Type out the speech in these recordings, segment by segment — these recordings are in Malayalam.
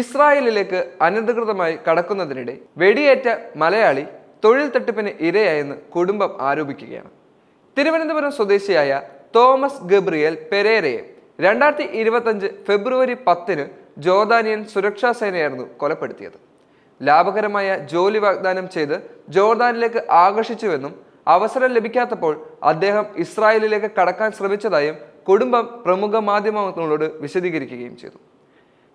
ഇസ്രായേലിലേക്ക് അനധികൃതമായി കടക്കുന്നതിനിടെ വെടിയേറ്റ മലയാളി തൊഴിൽ തട്ടിപ്പിന് ഇരയായെന്ന് കുടുംബം ആരോപിക്കുകയാണ്. തിരുവനന്തപുരം സ്വദേശിയായ തോമസ് ഗബ്രിയേൽ പെരേരയെ രണ്ടായിരത്തി ഇരുപത്തഞ്ച് ഫെബ്രുവരി പത്തിന് ജോർദാനിയൻ സുരക്ഷാ സേനയായിരുന്നു കൊലപ്പെടുത്തിയത്. ലാഭകരമായ ജോലി വാഗ്ദാനം ചെയ്ത് ജോർദാനിലേക്ക് ആകർഷിച്ചുവെന്നും അവസരം ലഭിക്കാത്തപ്പോൾ അദ്ദേഹം ഇസ്രായേലിലേക്ക് കടക്കാൻ ശ്രമിച്ചതായും കുടുംബം പ്രമുഖ മാധ്യമങ്ങളോട് വിശദീകരിക്കുകയും ചെയ്തു.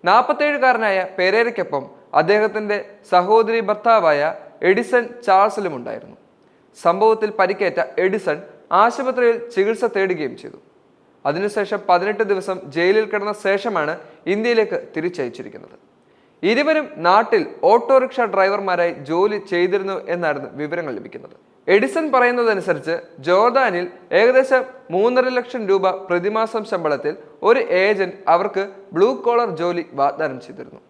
നാൽപ്പത്തേഴുകാരനായ പെരേരയ്ക്കൊപ്പം അദ്ദേഹത്തിന്റെ സഹോദരി ഭർത്താവായ എഡിസൺ ചാൾസിലും ഉണ്ടായിരുന്നു. സംഭവത്തിൽ പരിക്കേറ്റ എഡിസൺ ആശുപത്രിയിൽ ചികിത്സ തേടുകയും ചെയ്തു. അതിനുശേഷം പതിനെട്ട് ദിവസം ജയിലിൽ കിടന്ന ശേഷമാണ് ഇന്ത്യയിലേക്ക് തിരിച്ചയച്ചിരിക്കുന്നത്. ഇരുവരും നാട്ടിൽ ഓട്ടോറിക്ഷ ഡ്രൈവർമാരായി ജോലി ചെയ്തിരുന്നു എന്നായിരുന്നു വിവരങ്ങൾ ലഭിക്കുന്നത്. എഡിസൺ പറയുന്നതനുസരിച്ച് ജോർദാനിൽ ഏകദേശം മൂന്നര ലക്ഷം രൂപ പ്രതിമാസം ശമ്പളത്തിൽ ഒരു ഏജന്റ് അവർക്ക് ബ്ലൂ കോളർ ജോലി വാഗ്ദാനം ചെയ്തിരുന്നു.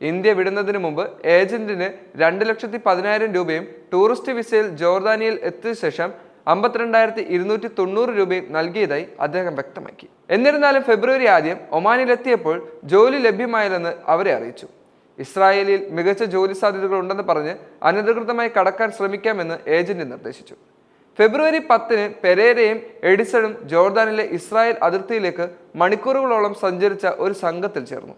ഇന്ത്യ വിടുന്നതിന് മുമ്പ് ഏജന്റിന് രണ്ട് ലക്ഷത്തി പതിനായിരം രൂപയും ടൂറിസ്റ്റ് വിസയിൽ ജോർദാനിയിൽ എത്തിയ ശേഷം അമ്പത്തിരണ്ടായിരത്തി ഇരുന്നൂറ്റി തൊണ്ണൂറ് രൂപയും നൽകിയതായി അദ്ദേഹം വ്യക്തമാക്കി. എന്നിരുന്നാലും ഫെബ്രുവരി ആദ്യം ഒമാനിലെത്തിയപ്പോൾ ജോലി ലഭ്യമായില്ലെന്ന് അവരെ അറിയിച്ചു. ഇസ്രായേലിൽ മികച്ച ജോലി സാധ്യതകൾ ഉണ്ടെന്ന് പറഞ്ഞ് അനധികൃതമായി കടക്കാൻ ശ്രമിക്കാമെന്ന് ഏജന്റ് നിർദ്ദേശിച്ചു. ഫെബ്രുവരി പത്തിന് പെരേരയും എഡിസണും ജോർദാനിലെ ഇസ്രായേൽ അതിർത്തിയിലേക്ക് മണിക്കൂറുകളോളം സഞ്ചരിച്ച ഒരു സംഘത്തിൽ ചേർന്നു.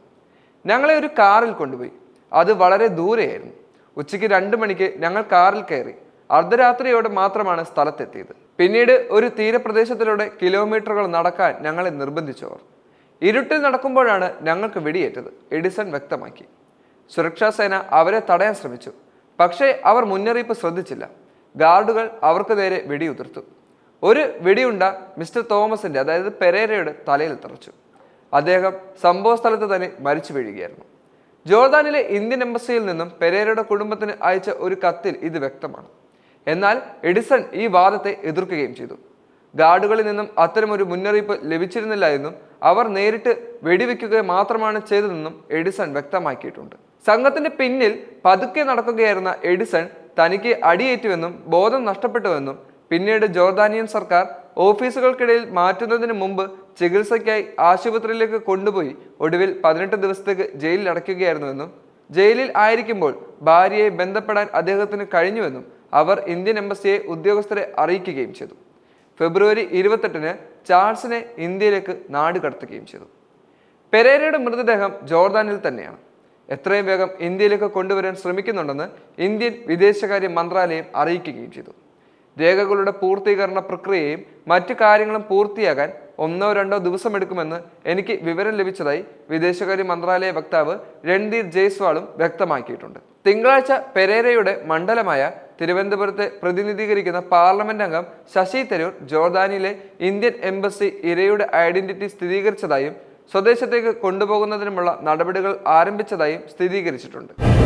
ഞങ്ങളെ ഒരു കാറിൽ കൊണ്ടുപോയി. അത് വളരെ ദൂരെയായിരുന്നു. ഉച്ചയ്ക്ക് രണ്ട് മണിക്ക് ഞങ്ങൾ കാറിൽ കയറി. അർദ്ധരാത്രിയോടെ മാത്രമാണ് സ്ഥലത്തെത്തിയത്. പിന്നീട് ഒരു തീരപ്രദേശത്തിലൂടെ കിലോമീറ്ററുകൾ നടക്കാൻ ഞങ്ങളെ നിർബന്ധിച്ചവർ. ഇരുട്ടിൽ നടക്കുമ്പോഴാണ് ഞങ്ങൾക്ക് വെടിയേറ്റത് എഡിസൺ വ്യക്തമാക്കി. സുരക്ഷാ സേന അവരെ തടയാൻ ശ്രമിച്ചു. പക്ഷേ അവർ മുന്നറിയിപ്പ് ശ്രദ്ധിച്ചില്ല. ഗാർഡുകൾ അവർക്ക് നേരെ വെടിയുതിർത്തു. ഒരു വെടിയുണ്ട മിസ്റ്റർ തോമസിന്റെ അതായത് പെരേരയുടെ തലയിൽ തറച്ചു. അദ്ദേഹം സംഭവ സ്ഥലത്ത് തന്നെ മരിച്ചു വീഴുകയായിരുന്നു. ജോർദാനിലെ ഇന്ത്യൻ എംബസിയിൽ നിന്നും പെരേരയുടെ കുടുംബത്തിന് അയച്ച ഒരു കത്തിൽ ഇത് വ്യക്തമാണ്. എന്നാൽ എഡിസൺ ഈ വാദത്തെ എതിർക്കുകയും ചെയ്തു. ഗാർഡുകളിൽ നിന്നും അത്തരമൊരു മുന്നറിയിപ്പ് ലഭിച്ചിരുന്നില്ല എന്നും അവർ നേരിട്ട് വെടിവെക്കുക മാത്രമാണ് ചെയ്തതെന്നും എഡിസൺ വ്യക്തമാക്കിയിട്ടുണ്ട്. സംഘത്തിന്റെ പിന്നിൽ പതുക്കെ നടക്കുകയായിരുന്ന എഡിസൺ തനിക്ക് അടിയേറ്റുവെന്നും ബോധം നഷ്ടപ്പെട്ടുവെന്നും പിന്നീട് ജോർദാനിയൻ സർക്കാർ ഓഫീസുകൾക്കിടയിൽ മാറ്റുന്നതിന് മുമ്പ് ചികിത്സയ്ക്കായി ആശുപത്രിയിലേക്ക് കൊണ്ടുപോയി ഒടുവിൽ പതിനെട്ട് ദിവസത്തേക്ക് ജയിലിൽ അടയ്ക്കുകയായിരുന്നുവെന്നും ജയിലിൽ ആയിരിക്കുമ്പോൾ ഭാര്യയെ ബന്ധപ്പെടാൻ അദ്ദേഹത്തിന് കഴിഞ്ഞുവെന്നും അവർ ഇന്ത്യൻ എംബസിയെ ഉദ്യോഗസ്ഥരെ അറിയിക്കുകയും ചെയ്തു. ഫെബ്രുവരി ഇരുപത്തെട്ടിന് ചാൾസിനെ ഇന്ത്യയിലേക്ക് നാടുകടത്തുകയും ചെയ്തു. പെരേരയുടെ മൃതദേഹം ജോർദാനിൽ തന്നെയാണ്. എത്രയും വേഗം ഇന്ത്യയിലേക്ക് കൊണ്ടുവരാൻ ശ്രമിക്കുന്നുണ്ടെന്ന് ഇന്ത്യൻ വിദേശകാര്യ മന്ത്രാലയം അറിയിക്കുകയും ചെയ്തു. രേഖകളുടെ പൂർത്തീകരണ പ്രക്രിയയും മറ്റു കാര്യങ്ങളും പൂർത്തിയാകാൻ ഒന്നോ രണ്ടോ ദിവസമെടുക്കുമെന്ന് എനിക്ക് വിവരം ലഭിച്ചതായി വിദേശകാര്യ മന്ത്രാലയ വക്താവ് രൺധീർ ജയ്സ്വാളും വ്യക്തമാക്കിയിട്ടുണ്ട്. തിങ്കളാഴ്ച പെരേരയുടെ മണ്ഡലമായ തിരുവനന്തപുരത്തെ പ്രതിനിധീകരിക്കുന്ന പാർലമെന്റ് അംഗം ശശി തരൂർ ജോർദാനിലെ ഇന്ത്യൻ എംബസി ഇരയുടെ ഐഡന്റിറ്റി സ്ഥിരീകരിച്ചതായും സ്വദേശത്തേക്ക് കൊണ്ടുപോകുന്നതിനുമുള്ള നടപടികൾ ആരംഭിച്ചതായും സ്ഥിരീകരിച്ചിട്ടുണ്ട്